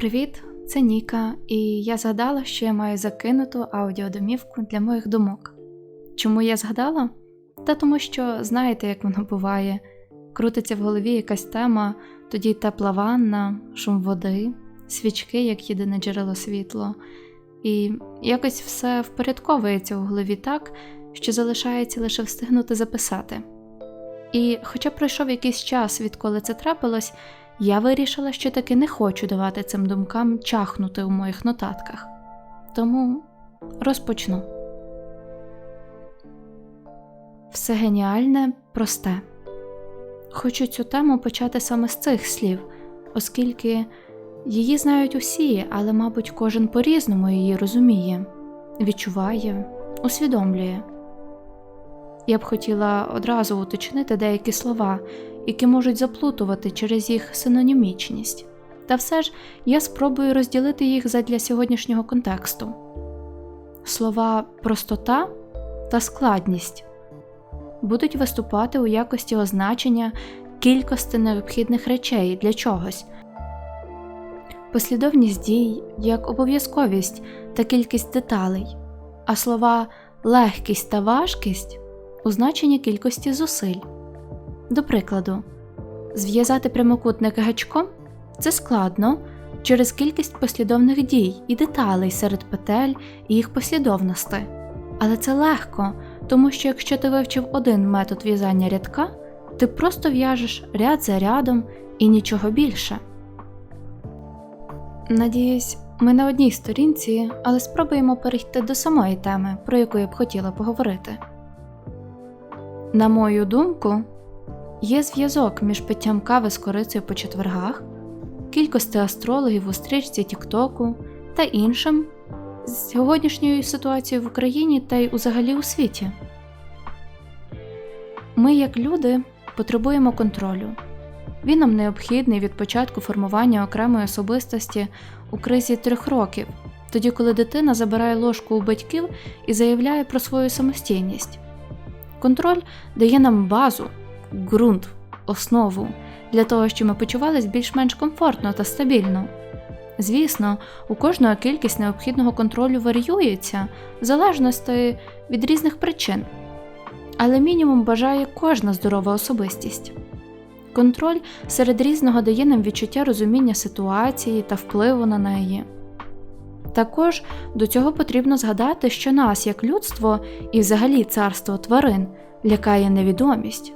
Привіт, це Ніка, і я згадала, що я маю закинуту аудіодомівку для моїх думок. Чому я згадала? Та тому що знаєте, як воно буває. Крутиться в голові якась тема, тоді тепла ванна, шум води, свічки як єдине джерело світло, і якось все впорядковується у голові так, що залишається лише встигнути записати. І, хоча пройшов якийсь час, відколи це трапилось, я вирішила, що таки не хочу давати цим думкам чахнути у моїх нотатках. Тому розпочну. Все геніальне просте. Хочу цю тему почати саме з цих слів, оскільки її знають усі, але, мабуть, кожен по-різному її розуміє, відчуває, усвідомлює. Я б хотіла одразу уточнити деякі слова, які можуть заплутувати через їх синонімічність. Та все ж я спробую розділити їх задля сьогоднішнього контексту. Слова простота та складність будуть виступати у якості означення кількості необхідних речей для чогось, послідовність дій як обов'язковість та кількість деталей, а слова легкість та важкість у значенні кількості зусиль. До прикладу, зв'язати прямокутник гачком це складно через кількість послідовних дій і деталей серед петель і їх послідовностей. Але це легко, тому що якщо ти вивчив один метод в'язання рядка, ти просто в'яжеш ряд за рядом і нічого більше. Надіюсь, ми на одній сторінці, але спробуємо перейти до самої теми, про яку я б хотіла поговорити. На мою думку, є зв'язок між питтям кави з корицею по четвергах, кількості астрологів у стрічці Тіктоку та іншим з сьогоднішньою ситуацією в Україні та й взагалі у світі. Ми, як люди, потребуємо контролю. Він нам необхідний від початку формування окремої особистості у кризі трьох років, тоді коли дитина забирає ложку у батьків і заявляє про свою самостійність. Контроль дає нам базу, ґрунт, основу для того, щоб ми почувалися більш-менш комфортно та стабільно. Звісно, у кожного кількість необхідного контролю варіюється в залежності від різних причин, але мінімум бажає кожна здорова особистість. Контроль серед різного дає нам відчуття розуміння ситуації та впливу на неї. Також до цього потрібно згадати, що нас, як людство і взагалі царство тварин, лякає невідомість.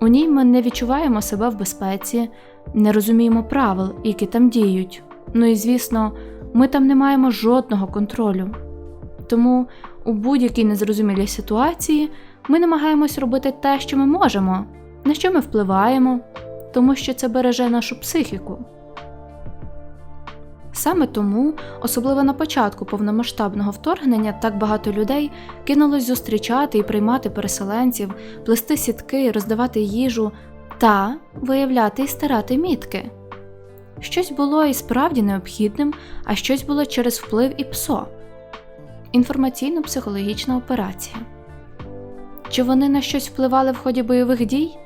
У ній ми не відчуваємо себе в безпеці, не розуміємо правил, які там діють. Ну і звісно, ми там не маємо жодного контролю. Тому у будь-якій незрозумілій ситуації ми намагаємось робити те, що ми можемо, на що ми впливаємо, тому що це береже нашу психіку. Саме тому, особливо на початку повномасштабного вторгнення, так багато людей кинулось зустрічати і приймати переселенців, плести сітки, роздавати їжу та виявляти і старати мітки. Щось було і справді необхідним, а щось було через вплив і ПСО інформаційно-психологічна операція. Чи вони на щось впливали в ході бойових дій?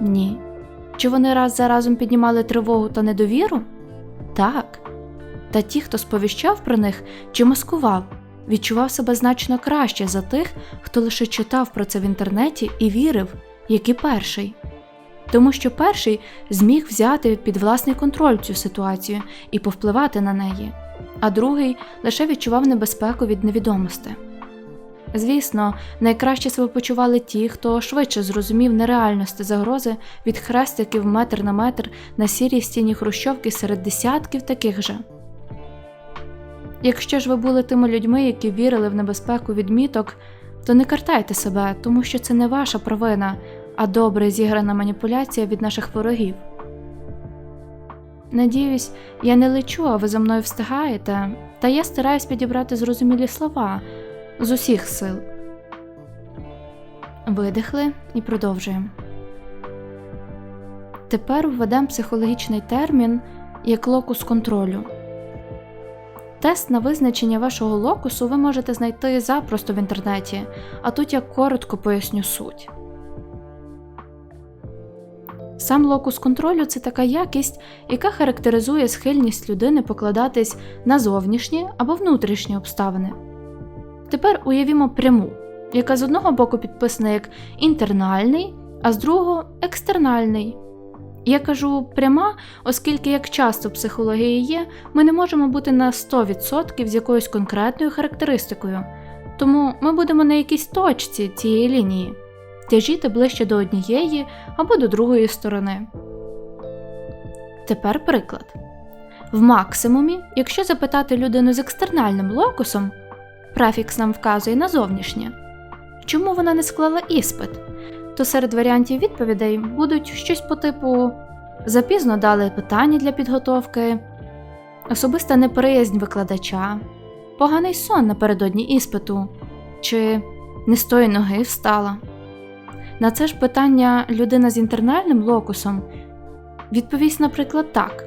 Ні. Чи вони раз за разом піднімали тривогу та недовіру? Так. Та ті, хто сповіщав про них чи маскував, відчував себе значно краще за тих, хто лише читав про це в інтернеті і вірив, як і перший. Тому що перший зміг взяти під власний контроль цю ситуацію і повпливати на неї, а другий лише відчував небезпеку від невідомості. Звісно, найкраще себе почували ті, хто швидше зрозумів нереальності загрози від хрестиків метр на метр на сірій стіні хрущовки серед десятків таких же. Якщо ж ви були тими людьми, які вірили в небезпеку відміток, то не картайте себе, тому що це не ваша провина, а добре зіграна маніпуляція від наших ворогів. Надіюсь, я не лечу, а ви за мною встигаєте, та я стараюсь підібрати зрозумілі слова з усіх сил. Видихли і продовжуємо. Тепер введемо психологічний термін як локус контролю. Тест на визначення вашого локусу ви можете знайти запросто в інтернеті, а тут я коротко поясню суть. Сам локус контролю це така якість, яка характеризує схильність людини покладатись на зовнішні або внутрішні обставини. Тепер уявімо пряму, яка з одного боку підписана як інтернальний, а з другого екстернальний. Я кажу пряма, оскільки, як часто в психології є, ми не можемо бути на 100% з якоюсь конкретною характеристикою, тому ми будемо на якійсь точці цієї лінії, тяжіти ближче до однієї або до другої сторони. Тепер приклад. В максимумі, якщо запитати людину з екстернальним локусом, префікс нам вказує на зовнішнє, чому вона не склала іспит, то серед варіантів відповідей будуть щось по типу запізно дали питання для підготовки, особиста неприязнь викладача, поганий сон напередодні іспиту чи не з тої ноги встала. На це ж питання людина з інтернальним локусом відповість, наприклад, так: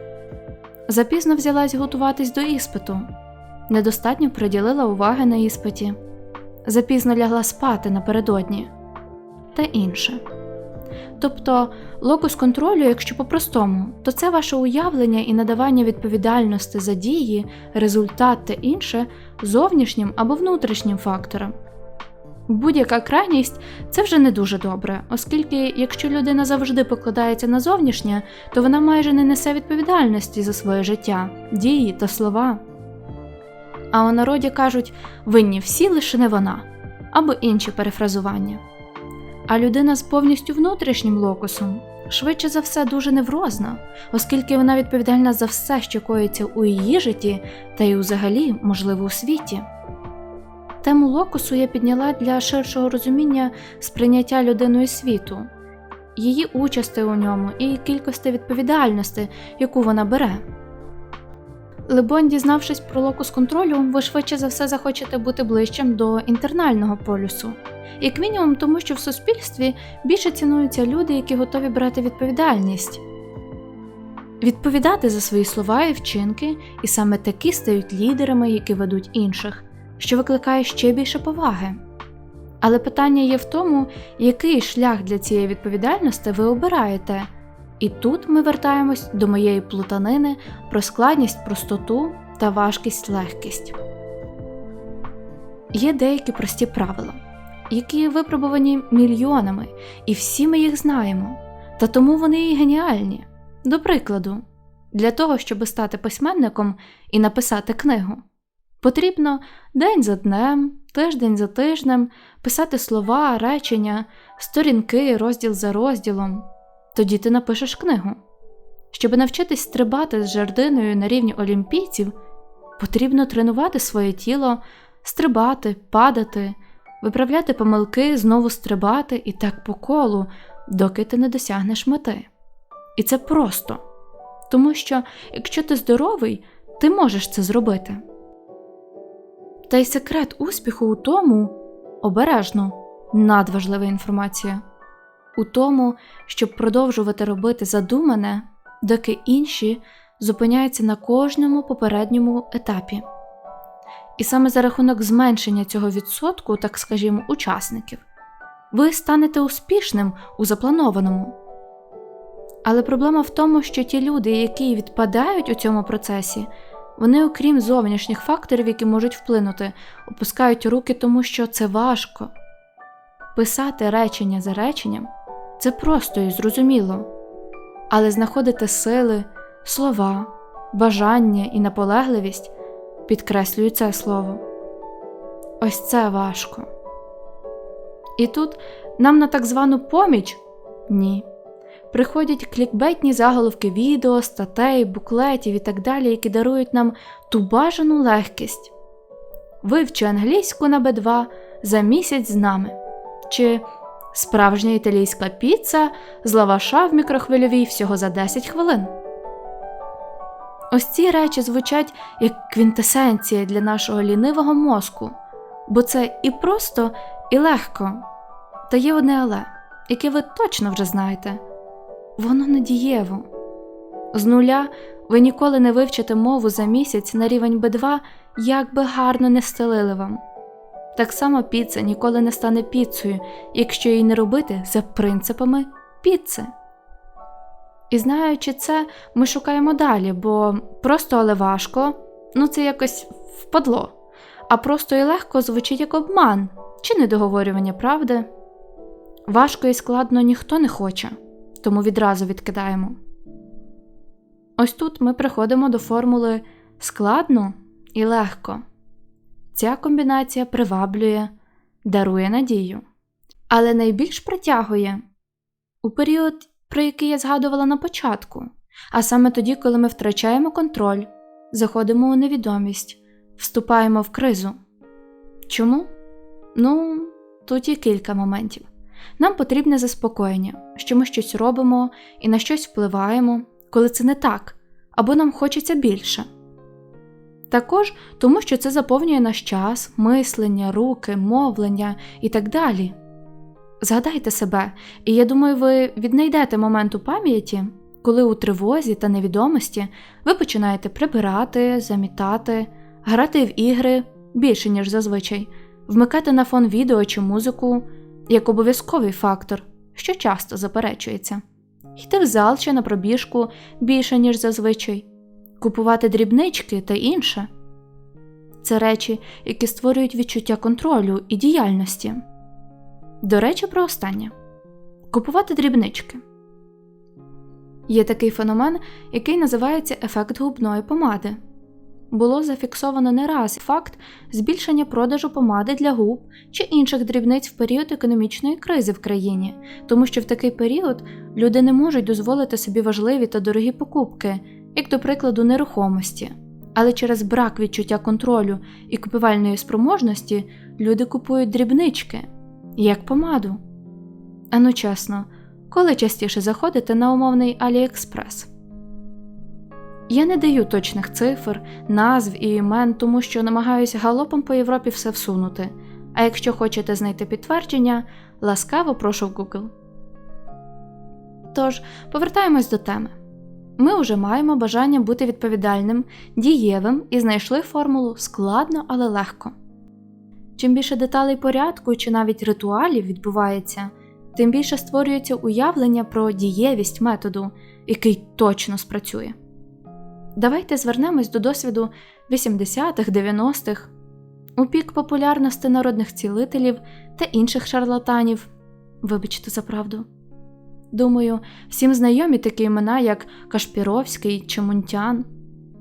запізно взялась готуватись до іспиту, недостатньо приділила уваги на іспиті, запізно лягла спати напередодні та інше. Тобто локус контролю, якщо по-простому, то це ваше уявлення і надавання відповідальності за дії, результат та інше зовнішнім або внутрішнім факторам. Будь-яка крайність це вже не дуже добре, оскільки якщо людина завжди покладається на зовнішнє, то вона майже не несе відповідальності за своє життя, дії та слова. А у народі кажуть винні всі лише не вона або інші перефразування. А людина з повністю внутрішнім локусом швидше за все дуже неврозна, оскільки вона відповідальна за все, що коїться у її житті та й взагалі, можливо, у світі. Тему локусу я підняла для ширшого розуміння сприйняття людиною світу, її участі у ньому і кількості відповідальності, яку вона бере. Либонь, дізнавшись про локус контролю, ви швидше за все захочете бути ближчим до інтернального полюсу, як мінімум, тому що в суспільстві більше цінуються люди, які готові брати відповідальність, відповідати за свої слова і вчинки, і саме такі стають лідерами, які ведуть інших, що викликає ще більше поваги. Але питання є в тому, який шлях для цієї відповідальності ви обираєте. І тут ми вертаємось до моєї плутанини про складність, простоту та важкість легкість. Є деякі прості правила, які випробувані мільйонами, і всі ми їх знаємо, та тому вони і геніальні. До прикладу, для того, щоб стати письменником і написати книгу, потрібно день за днем, тиждень за тижнем писати слова, речення, сторінки, розділ за розділом. Тоді ти напишеш книгу. Щоб навчитись стрибати з жердиною на рівні олімпійців, потрібно тренувати своє тіло, стрибати, падати, виправляти помилки, знову стрибати і так по колу, доки ти не досягнеш мети. І це просто, тому що якщо ти здоровий, ти можеш це зробити. Та й секрет успіху у тому обережно надважлива інформація у тому, щоб продовжувати робити задумане, доки інші зупиняються на кожному попередньому етапі. І саме за рахунок зменшення цього відсотку, так скажімо, учасників, ви станете успішним у запланованому. Але проблема в тому, що ті люди, які відпадають у цьому процесі, вони, окрім зовнішніх факторів, які можуть вплинути, опускають руки, тому що це важко. Писати речення за реченням це просто і зрозуміло, але знаходити сили, слова, бажання і наполегливість підкреслюю це слово. Ось це важко. І тут нам на так звану поміч ні. Приходять клікбейтні заголовки відео, статей, буклетів і так далі, які дарують нам ту бажану легкість. Вивчи англійську на Б2 за місяць з нами. Чи Справжня італійська піца з лаваша в мікрохвильовій всього за 10 хвилин. Ось ці речі звучать як квінтесенція для нашого лінивого мозку, бо це і просто, і легко. Та є одне але, яке ви точно вже знаєте воно надієво. З нуля ви ніколи не вивчите мову за місяць на рівень Б2, як би гарно не стелили вам. Так само піца ніколи не стане піцею, якщо її не робити за принципами піци. І знаючи це, ми шукаємо далі, бо просто але важко ну це якось впадло, а просто і легко звучить як обман чи недоговорювання правди. Важко і складно ніхто не хоче, тому відразу відкидаємо. Ось тут ми приходимо до формули складно і легко. Ця комбінація приваблює, дарує надію, але найбільш притягує у період, про який я згадувала на початку, а саме тоді, коли ми втрачаємо контроль, заходимо у невідомість, вступаємо в кризу. Чому? Ну, тут є кілька моментів. Нам потрібне заспокоєння, що ми щось робимо і на щось впливаємо, коли це не так, або нам хочеться більше. Також тому, що це заповнює наш час, мислення, руки, мовлення і так далі. Згадайте себе, і я думаю, ви віднайдете момент у пам'яті, коли у тривозі та невідомості ви починаєте прибирати, замітати, грати в ігри більше, ніж зазвичай, вмикати на фон відео чи музику як обов'язковий фактор, що часто заперечується, йти в зал чи на пробіжку більше, ніж зазвичай, купувати дрібнички та інше. Це речі, які створюють відчуття контролю і діяльності. До речі, про останнє купувати дрібнички. Є такий феномен, який називається ефект губної помади. Було зафіксовано не раз факт збільшення продажу помади для губ чи інших дрібниць в період економічної кризи в країні, тому що в такий період люди не можуть дозволити собі важливі та дорогі покупки, як до прикладу, нерухомості. Але через брак відчуття контролю і купівальної спроможності люди купують дрібнички, як помаду. Ану чесно, коли частіше заходите на умовний Аліекспрес? Я не даю точних цифр, назв і імен, тому що намагаюся галопом по Європі все всунути. А якщо хочете знайти підтвердження, ласкаво прошу в Google. Тож, повертаємось до теми. Ми вже маємо бажання бути відповідальним, дієвим і знайшли формулу складно, але легко. Чим більше деталей порядку чи навіть ритуалів відбувається, тим більше створюється уявлення про дієвість методу, який точно спрацює. Давайте звернемось до досвіду 80-х, 90-х, у пік популярності народних цілителів та інших шарлатанів. Вибачте за правду. Думаю, всім знайомі такі імена, як Кашпіровський чи Мунтян.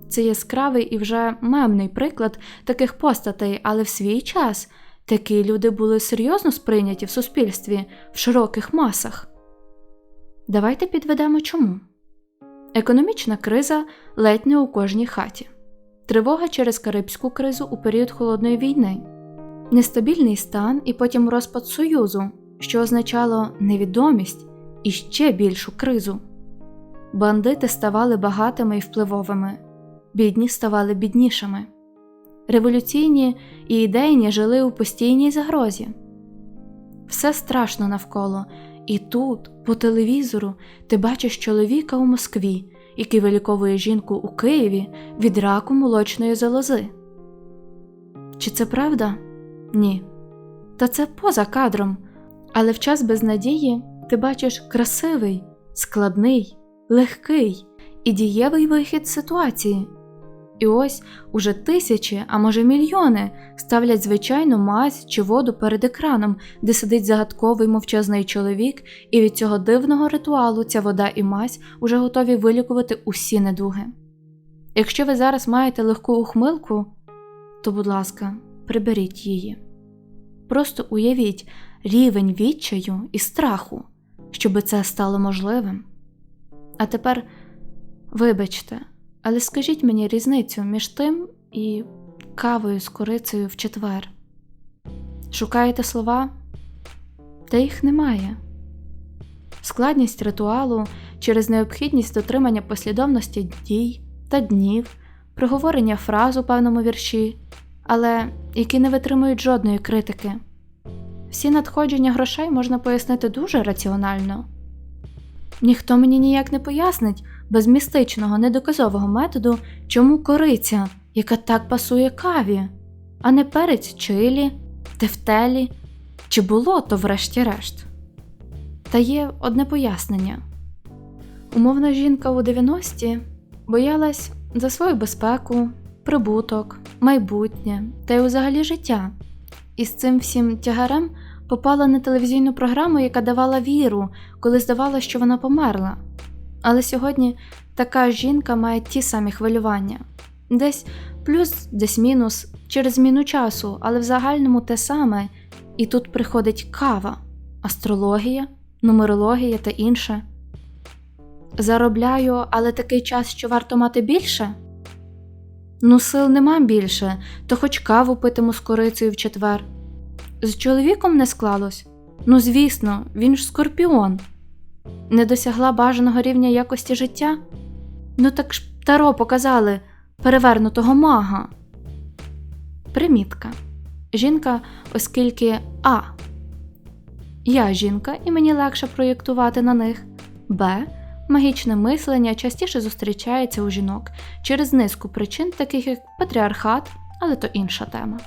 Це яскравий і вже мемний приклад таких постатей, але в свій час такі люди були серйозно сприйняті в суспільстві в широких масах. Давайте підведемо чому. Економічна криза ледь не у кожній хаті, тривога через Карибську кризу у період холодної війни, нестабільний стан і потім розпад Союзу, що означало невідомість і ще більшу кризу. Бандити ставали багатими і впливовими, бідні ставали біднішими. Революційні і ідейні жили у постійній загрозі. Все страшно навколо, і тут, по телевізору, ти бачиш чоловіка у Москві, який виліковує жінку у Києві від раку молочної залози. Чи це правда? Ні. Та це поза кадром. Але в час безнадії ти бачиш красивий, складний, легкий і дієвий вихід ситуації. І ось уже тисячі, а може мільйони ставлять звичайну мазь чи воду перед екраном, де сидить загадковий мовчазний чоловік, і від цього дивного ритуалу ця вода і мазь уже готові вилікувати усі недуги. Якщо ви зараз маєте легку ухмилку, то, будь ласка, приберіть її. Просто уявіть рівень відчаю і страху, щоби це стало можливим. А тепер, вибачте. Але скажіть мені різницю між тим і кавою з корицею в четвер. Шукаєте слова? Та їх немає. Складність ритуалу через необхідність дотримання послідовності дій та днів, проговорення фраз у певному вірші, але які не витримують жодної критики. Всі надходження грошей можна пояснити дуже раціонально. Ніхто мені ніяк не пояснить без містичного недоказового методу, чому кориця яка так пасує каві, а не перець чилі, тефтелі чи болото, врешті-решт. Та є одне пояснення. Умовна жінка у 90-ті боялась за свою безпеку, прибуток, майбутнє та й взагалі життя. І з цим всім тягарем попала на телевізійну програму, яка давала віру, коли здавалося, що вона померла. Але сьогодні така жінка має ті самі хвилювання десь плюс, десь мінус, через зміну часу, але в загальному те саме, і тут приходить кава, астрологія, нумерологія та інше. Заробляю, але такий час, що варто мати більше? Ну, сил нема більше, то хоч каву питиму з корицею в четвер. З чоловіком не склалось? Ну, звісно, він ж скорпіон. Не досягла бажаного рівня якості життя? Ну так ж Таро показали перевернутого мага. Примітка. Жінка, оскільки А. Я жінка, і мені легше проєктувати на них. Б. Магічне мислення частіше зустрічається у жінок через низку причин, таких як патріархат, але то інша тема.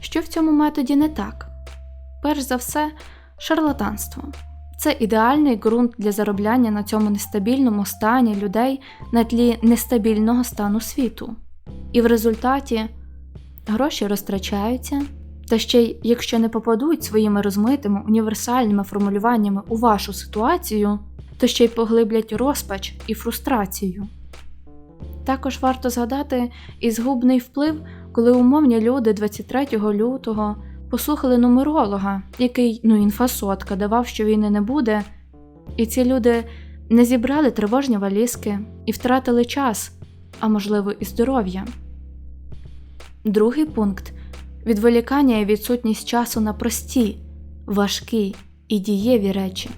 Що в цьому методі не так? Перш за все, шарлатанство. Це ідеальний ґрунт для заробляння на цьому нестабільному стані людей на тлі нестабільного стану світу. І в результаті гроші розтрачаються, та ще й якщо не попадуть своїми розмитими універсальними формулюваннями у вашу ситуацію, то ще й поглиблять розпач і фрустрацію. Також варто згадати і згубний вплив, коли умовні люди 23 лютого послухали нумеролога, який, ну інфасотка, давав, що війни не буде, і ці люди не зібрали тривожні валізки і втратили час, а можливо, і здоров'я. Другий пункт відволікання і відсутність часу на прості, важкі і дієві речі.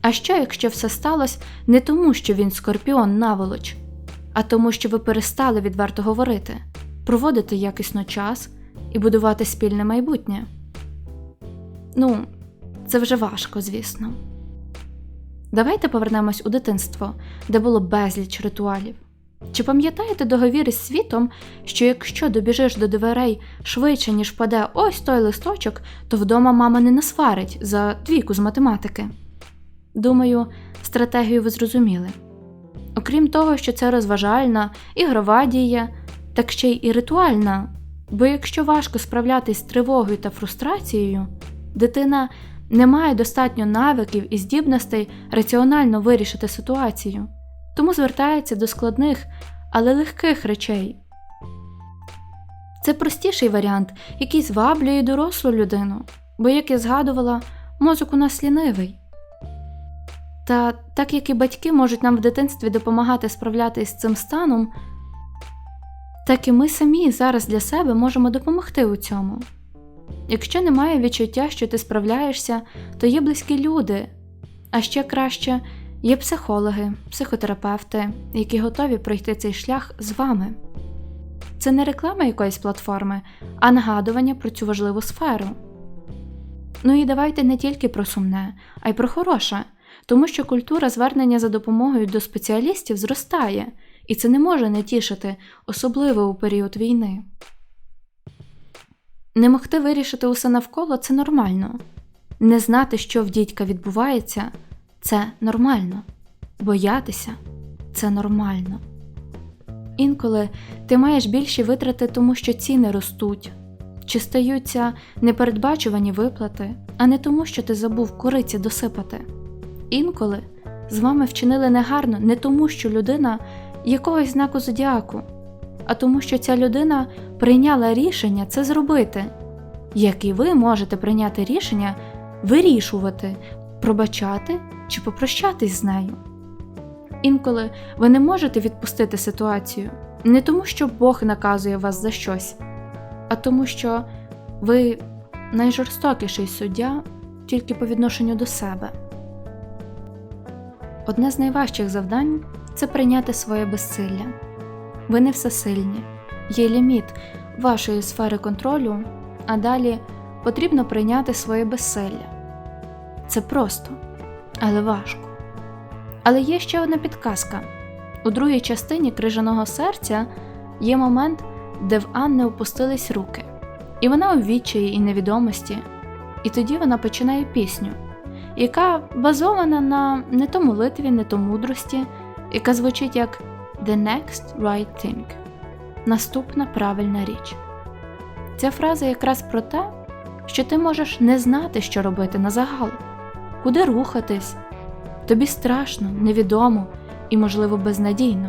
А що, якщо все сталося не тому, що він скорпіон наволоч, а тому, що ви перестали відверто говорити, проводити якісно час і будувати спільне майбутнє? Ну, це вже важко, звісно. Давайте повернемось у дитинство, де було безліч ритуалів. Чи пам'ятаєте договір із світом, що якщо добіжиш до дверей швидше, ніж паде ось той листочок, то вдома мама не насварить за двійку з математики? Думаю, стратегію ви зрозуміли. Окрім того, що це розважальна, ігрова дія, так ще й і ритуальна, бо якщо важко справлятись з тривогою та фрустрацією, дитина не має достатньо навиків і здібностей раціонально вирішити ситуацію тому звертається до складних, але легких речей. Це простіший варіант, який зваблює дорослу людину, бо, як я згадувала, мозок у нас лінивий. Та так як і батьки можуть нам в дитинстві допомагати справлятися з цим станом, так і ми самі зараз для себе можемо допомогти у цьому. Якщо немає відчуття, що ти справляєшся, то є близькі люди, а ще краще Є психологи, психотерапевти, які готові пройти цей шлях з вами. Це не реклама якоїсь платформи, а нагадування про цю важливу сферу. Ну і давайте не тільки про сумне, а й про хороше, тому що культура звернення за допомогою до спеціалістів зростає, і це не може не тішити, особливо у період війни. Не могти вирішити усе навколо це нормально. Не знати, що в дідька відбувається, це нормально, боятися це нормально. Інколи ти маєш більші витрати, тому що ціни ростуть, чи стаються непередбачувані виплати, а не тому, що ти забув куриці досипати. Інколи з вами вчинили негарно не тому, що людина якогось знаку зодіаку, а тому, що ця людина прийняла рішення це зробити, як і ви можете прийняти рішення вирішувати, пробачати чи попрощатись з нею. Інколи ви не можете відпустити ситуацію не тому, що Бог наказує вас за щось, а тому, що ви найжорстокіший суддя тільки по відношенню до себе. Одне з найважчих завдань це прийняти своє безсилля. Ви не всесильні, є ліміт вашої сфери контролю, а далі потрібно прийняти своє безсилля. Це просто але важко. Але є ще одна підказка У другій частині крижаного серця є момент, де в Анни опустились руки, і вона у відчаї і невідомості, і тоді вона починає пісню, яка базована на не то молитві, не то мудрості, яка звучить як The next right thing наступна правильна річ. Ця фраза якраз про те, що ти можеш не знати, що робити на загал, куди рухатись, тобі страшно, невідомо і, можливо, безнадійно.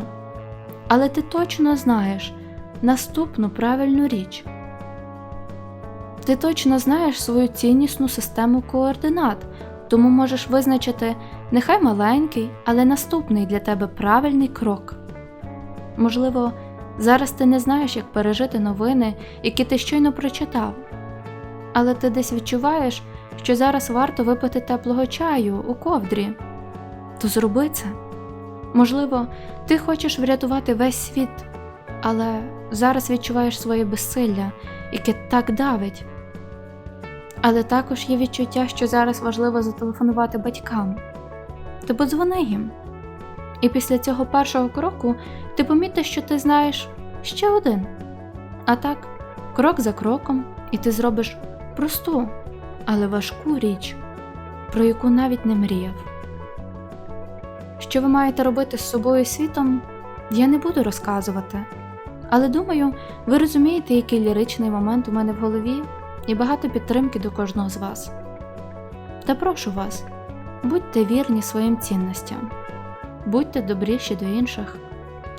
Але ти точно знаєш наступну правильну річ. Ти точно знаєш свою ціннісну систему координат, тому можеш визначити нехай маленький, але наступний для тебе правильний крок. Можливо, зараз ти не знаєш, як пережити новини, які ти щойно прочитав, але ти десь відчуваєш, що зараз варто випити теплого чаю у ковдрі. То зроби це. Можливо, ти хочеш врятувати весь світ, але зараз відчуваєш своє безсилля, яке так давить. Але також є відчуття, що зараз важливо зателефонувати батькам. То подзвони їм. І після цього першого кроку ти помітиш, що ти знаєш ще один. А так, крок за кроком, і ти зробиш просту, але важку річ, про яку навіть не мріяв. Що ви маєте робити з собою і світом, я не буду розказувати, але думаю, ви розумієте, який ліричний момент у мене в голові і багато підтримки до кожного з вас. Та прошу вас, будьте вірні своїм цінностям, будьте добріші до інших,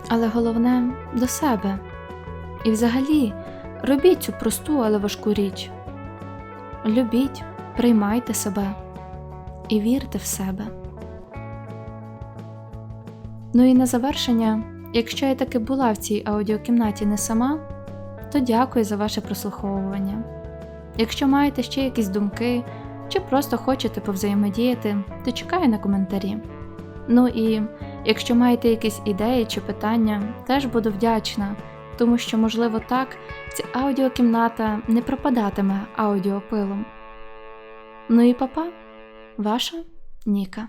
але головне до себе. І взагалі робіть цю просту, але важку річ. Любіть, приймайте себе і вірте в себе. Ну і на завершення, якщо я таки була в цій аудіокімнаті не сама, то дякую за ваше прослуховування. Якщо маєте ще якісь думки чи просто хочете повзаємодіяти, то чекаю на коментарі. Ну і якщо маєте якісь ідеї чи питання, теж буду вдячна, тому що, можливо, так ця аудіокімната не пропадатиме аудіопилом. Ну і папа, ваша Ніка.